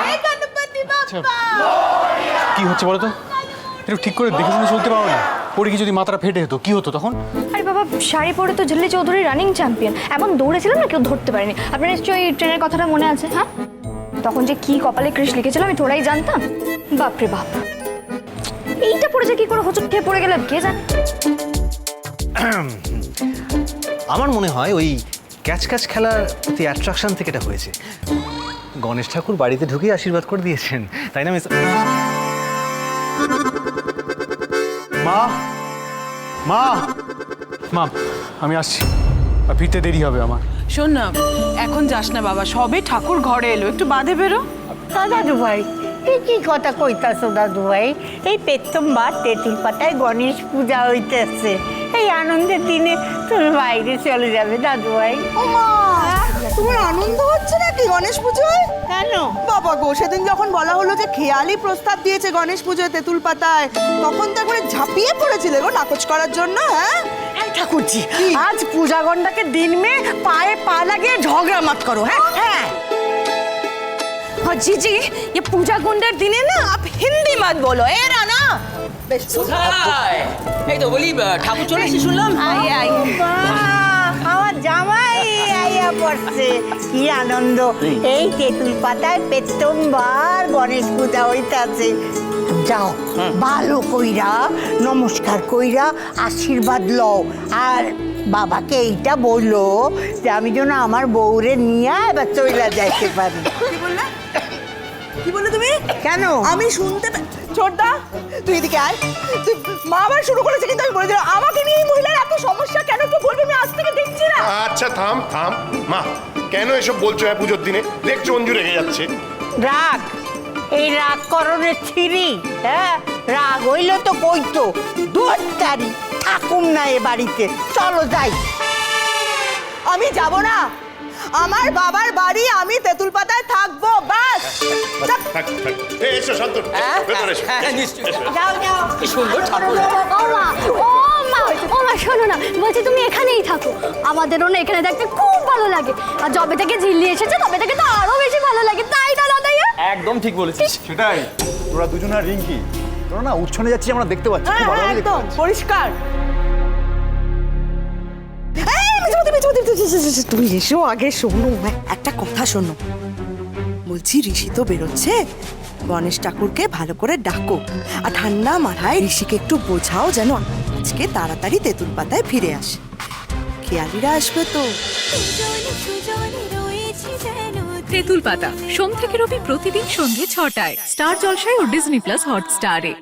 হে গণপতি বাপ্পা কি হচ্ছে বলো তো? একটু ঠিক করে দেখে শুনে চলতে পারো না। পড়ে কি যদি মাথাটা ফেটে যেত কি হতো তখন? আরে বাবা শাড়ি পরে তো ঝিল্লি চৌধুরী রানিং চ্যাম্পিয়ন এমন দৌড়েছিলাম না কেউ ধরতে পারেনি। আপনার নিশ্চয়ই ট্রেনের কথাটা মনে আছে হ্যাঁ? তখন যে কি কপালে কৃষ লিখেছিল আমি থোড়াই জানতাম। বাপরে বাপ। এইটা পড়েছে কি করে হোঁচট খেয়ে পড়ে গেলাম কে জানে? আমার মনে হয় ওই ক্যাচ ক্যাচ খেলার প্রতি অ্যাট্রাকশন থেকে এটা হয়েছে। গণেশ ঠাকুর বাড়িতে ঢুকে আশীর্বাদ করে দিয়েছেন তাই না মিস মা! মা! মা আমি আসছি। আর ফিরতে দেরি হবে আমার। শোন না এখন যাস না বাবা সবে ঠাকুর ঘরে এলো একটু বাদে বেরো। তা দাদু ভাই এই কি কথা কইতাছো দাদু ভাই এই প্রথমবার তেঁতুল পাতায় গণেশ পূজা হইতেছে। এই আনন্দের দিনে তুমি বাইরে চলে যাবে দাদু ভাই তোমার আনন্দ হচ্ছে নাকি গণেশ পুজোয় কেন বাবা গো সেদিন যখন বলা হলো যে খেয়ালি প্রস্তাব দিয়েছে গণেশ পুজোয় তেঁতুল পাতায় তখন তো একবারে ঝাঁপিয়ে পড়েছিলে গো নাকচ করার জন্য হ্যাঁ এই ঠাকুরজি आज पूजा गंडा के दिन में पाए पा लगे झगड़ा मत करो है हैं और जी जी ये पूजा गुंडर दिन है ना आप हिंदी ধন্যবাদ বলো। এ রানা! এই তো বলি ঠাকুর চলে এসে শুনলাম। আই আই আমার জামাই আইয়া পড়ছে। কি আনন্দ। এই তেঁতুল পাতায় প্রথমবার গণেশ পূজা হইতাছে। যাও ভালো কইরা নমস্কার কইরা আশীর্বাদ লও। আর বাবাকে এইটা বলল যে আমি যেন আমার বউরে নিয়ে এবার চইলা যাইতে পারি। কি বললে তুমি? কেন? আমি শুনতে ছোটদা তুই এদিকে আয়। তুই মা আবার শুরু করেছে কিন্তু আমি বলে দিলাম আমাকে নিয়ে এই মহিলার এত সমস্যা কেন একটু বলবি আমি আজ থেকে দেখছি না। আচ্ছা থাম থাম। মা কেন এসব বলছো হ্যাঁ পুজোর দিনে? দেখছ অঞ্জু রেগে যাচ্ছে। রাগ। এই রাগ করণের ছিরি হ্যাঁ? রাগ হইলে তো কইতো দূর তারি থাকুম না এ বাড়িতে। চলো যাই। আমি যাব না। আমার বাবার বাড়ি আমি তেঁতুল পাতায় থাকব বাস। থাক থাক এ, এসো শান্ত। ভেতরে এসো। যাও যাও। কি সুন্দর ঠাকুর। ও মা। ও মা। ও মা শোনো না। বলছি তুমি এখানেই থাকো। আমাদেরও না এখানে দেখতে খুব ভালো লাগে। আর যবে থেকে ঝিল্লি এসেছে তবে থেকে তো আরও বেশি ভালো লাগে। তাই না একদম ঠিক বলেছিস। সেটাই। তোরা দুজন আর রিঙ্কি। তোরা না উচ্ছনে যাচ্ছি আমরা দেখতে পাচ্ছি। হ্যাঁ হ্যাঁ একদম। পরিষ্কার। তুমি এসো, আগে শোনো, একটা কথা শোনো। বলছি, ঋষি তো বেরোচ্ছে। গণেশ ঠাকুরকে ভালো করে ডাকো। আর ঠান্ডা মাথায় ঋষিকে একটু বোঝাও যেন আজকে তাড়াতাড়ি তেঁতুল পাতায় ফিরে আসে। খেয়ালিরা আসবে তো। তেঁতুল পাতা, সোম থেকে রবি প্রতিদিন সন্ধ্যে ছটায়। স্টার জলসায় ও ডিজনি প্লাস হটস্টারে।